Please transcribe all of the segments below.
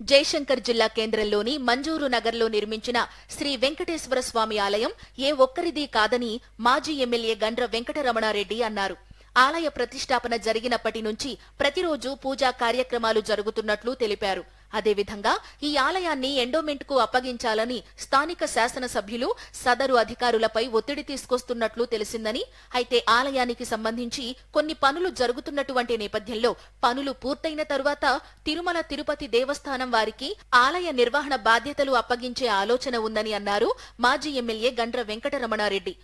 జయశంకర్ జిల్లా కేంద్రంలోని మంజూరు నగర్లో నిర్మించిన శ్రీ వెంకటేశ్వర స్వామి ఆలయం ఏ ఒక్కరిది కాదని మాజీ ఎమ్మెల్యే గండ్ర వెంకటరమణారెడ్డి అన్నారు. ఆలయ ప్రతిష్టాపన జరిగినప్పటి నుంచి ప్రతిరోజు పూజా కార్యక్రమాలు జరుగుతున్నట్లు తెలిపారు. అదేవిధంగా ఈ ఆలయాన్ని ఎండోమెంట్కు అప్పగించాలని స్థానిక శాసనసభ్యులు సదరు అధికారులపై ఒత్తిడి తీసుకొస్తున్నట్లు తెలిసిందని అయితే ఆలయానికి సంబంధించి కొన్ని పనులు జరుగుతున్నటువంటి నేపథ్యంలో పనులు పూర్తయిన తరువాత తిరుమల తిరుపతి దేవస్థానం వారికి ఆలయ నిర్వహణ బాధ్యతలు అప్పగించే ఆలోచన ఉందని అన్నారు మాజీ ఎమ్మెల్యే గండ్ర వెంకటరమణారెడ్డి.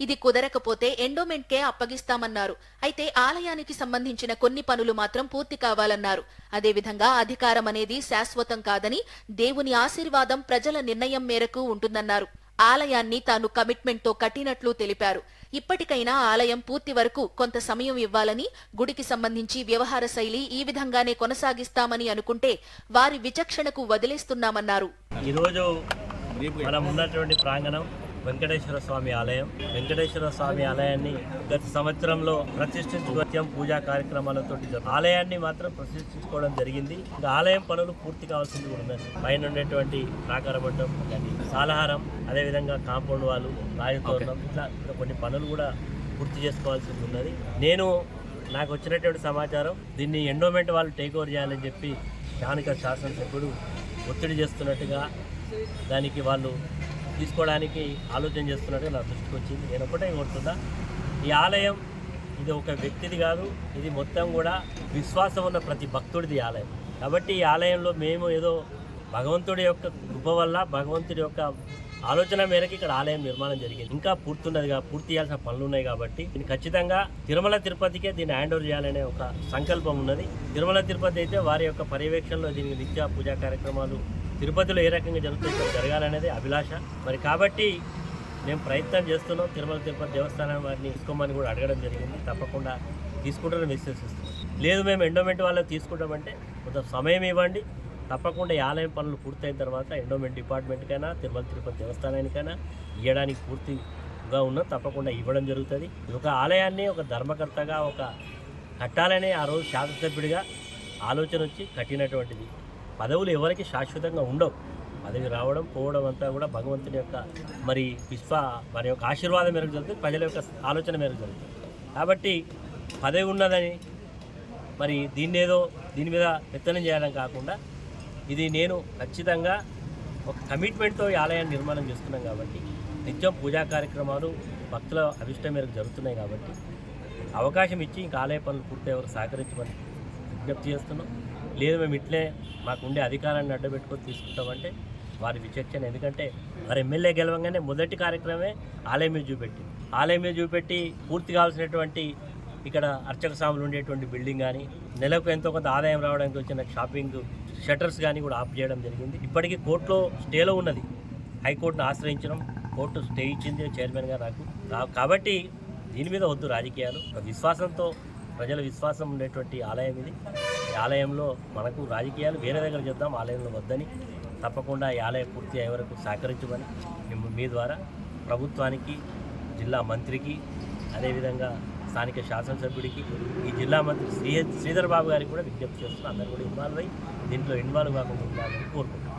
ఇది కుదరకపోతే ఎండోమెంట్కే అప్పగిస్తామన్నారు. అయితే ఆలయానికి సంబంధించిన కొన్ని పనులు మాత్రం పూర్తి కావాలన్నారు. అదేవిధంగా అధికారం అనేది శాశ్వతం కాదని దేవుని ఆశీర్వాదం ప్రజల నిర్ణయం మేరకు ఉంటుందన్నారు. ఆలయాన్ని తాను కమిట్మెంట్తో కట్టినట్లు తెలిపారు. ఇప్పటికైనా ఆలయం పూర్తి వరకు కొంత సమయం ఇవ్వాలని గుడికి సంబంధించి వ్యవహార శైలి ఈ విధంగానే కొనసాగిస్తామని అనుకుంటే వారి విచక్షణకు వదిలేస్తున్నామన్నారు. ఈరోజు మనం ఉన్నటువంటి ప్రాంగణం వెంకటేశ్వర స్వామి ఆలయం. వెంకటేశ్వర స్వామి ఆలయాన్ని గత సంవత్సరంలో ప్రతిష్ఠించుకోవడం పూజా కార్యక్రమాలతో ఆలయాన్ని మాత్రం ప్రతిష్ఠించుకోవడం జరిగింది. ఇంకా ఆలయం పనులు పూర్తి కావాల్సింది కూడా ఉన్నది పైన ఉండేటువంటి ప్రాకార మండపం కానీ సాలహారం అదేవిధంగా కాంపౌండ్ వాళ్ళు రాజతోరణం ఇట్లా ఇంకా కొన్ని పనులు కూడా పూర్తి చేసుకోవాల్సింది ఉన్నది. నేను నాకు వచ్చినటువంటి సమాచారం దీన్ని ఎండోమెంట్ వాళ్ళు టేక్ ఓవర్ చేయాలని చెప్పి స్థానిక శాసనసభ్యుడు ఒత్తిడి చేస్తున్నట్టుగా దానికి వాళ్ళు తీసుకోవడానికి ఆలోచన చేస్తున్నట్టు నా దృష్టికి వచ్చింది. నేను ఒకటే కోరుతున్నా ఈ ఆలయం ఇది ఒక వ్యక్తిది కాదు ఇది మొత్తం కూడా విశ్వాసం ఉన్న ప్రతి భక్తుడిది ఆలయం. కాబట్టి ఈ ఆలయంలో మేము ఏదో భగవంతుడి యొక్క కృప వల్ల భగవంతుడి యొక్క ఆలోచన మేరకు ఇక్కడ ఆలయం నిర్మాణం జరిగింది. ఇంకా పూర్తున్నదిగా పూర్తి చేయాల్సిన పనులు ఉన్నాయి కాబట్టి దీన్ని ఖచ్చితంగా తిరుమల తిరుపతికే దీన్ని హ్యాండ్ ఓవర్ చేయాలనే ఒక సంకల్పం ఉన్నది. తిరుమల తిరుపతి అయితే వారి యొక్క పర్యవేక్షణలో దీనికి నిత్య పూజా కార్యక్రమాలు తిరుపతిలో ఏ రకంగా జరుగుతుందో జరగాలనేది అభిలాష. మరి కాబట్టి మేము ప్రయత్నం చేస్తున్నాం. తిరుమల తిరుపతి దేవస్థానం వారిని తీసుకోమని కూడా అడగడం జరిగింది. తప్పకుండా తీసుకుంటారని విశ్వసిస్తున్నాం. లేదు మేము ఎండోమెంట్ వాళ్ళకి తీసుకుంటామంటే కొంత సమయం ఇవ్వండి. తప్పకుండా ఈ ఆలయం పనులు పూర్తయిన తర్వాత ఎండోమెంట్ డిపార్ట్మెంట్కైనా తిరుమల తిరుపతి దేవస్థానానికైనా ఇవ్వడానికి పూర్తిగా ఉన్నాం. తప్పకుండా ఇవ్వడం జరుగుతుంది. ఒక ఆలయాన్ని ఒక ధర్మకర్తగా ఒక కట్టాలనే ఆ రోజు శాసనసభ్యుడిగా ఆలోచన వచ్చి కట్టినటువంటిది. పదవులు ఎవరికి శాశ్వతంగా ఉండవు. పదవి రావడం పోవడం అంతా కూడా భగవంతుని యొక్క మరి విశ్వ వారి యొక్క ఆశీర్వాదం మేరకు జరుగుతుంది ప్రజల యొక్క ఆలోచన మేరకు జరుగుతుంది. కాబట్టి పదవి ఉన్నదని మరి దీన్ని ఏదో దీని మీద విత్తనం చేయడం కాకుండా ఇది నేను ఖచ్చితంగా ఒక కమిట్మెంట్తో ఈ ఆలయాన్ని నిర్మాణం చేస్తున్నాం కాబట్టి నిత్యం పూజా కార్యక్రమాలు భక్తుల అభిష్టం మేరకు జరుగుతున్నాయి కాబట్టి అవకాశం ఇచ్చి ఇంకా ఆలయ పనులు పూర్తి ఎవరు సహకరించమని విజ్ఞప్తి చేస్తున్నాం. లేదు మేము ఇట్లే మాకు ఉండే అధికారాన్ని అడ్డబెట్టుకొని తీసుకుంటామంటే వారి విచక్షణ. ఎందుకంటే వారి ఎమ్మెల్యే గెలవంగానే మొదటి కార్యక్రమే ఆలయం మీద చూపెట్టి ఆలయం మీద చూపెట్టి పూర్తి కావాల్సినటువంటి ఇక్కడ అర్చక స్వాములు ఉండేటువంటి బిల్డింగ్ కానీ నెలకు ఎంతో కొంత ఆదాయం రావడానికి వచ్చిన షాపింగ్ షట్టర్స్ కానీ కూడా ఆఫ్ చేయడం జరిగింది. ఇప్పటికీ కోర్టులో స్టేలో ఉన్నది. హైకోర్టును ఆశ్రయించడం కోర్టు స్టే ఇచ్చింది చైర్మన్గా నాకు. కాబట్టి దీని మీద వద్దు రాజకీయాలు. విశ్వాసంతో ప్రజల విశ్వాసం ఉండేటువంటి ఆలయం ఇది. ఆలయంలో మనకు రాజకీయాలు వేరే దగ్గర చేద్దాం ఆలయంలో వద్దని తప్పకుండా ఈ ఆలయం పూర్తి అయ్యే వరకు సహకరించమని మేము మీ ద్వారా ప్రభుత్వానికి జిల్లా మంత్రికి అదేవిధంగా స్థానిక శాసనసభ్యుడికి ఈ జిల్లా మంత్రి శ్రీ శ్రీధర్ బాబు గారికి కూడా విజ్ఞప్తి చేస్తున్నాం. అందరూ కూడా ఇన్వాల్వ్ అయ్యి దీంట్లో ఇన్వాల్వ్ కాకుండా ఉండాలని కోరుకుంటున్నాం.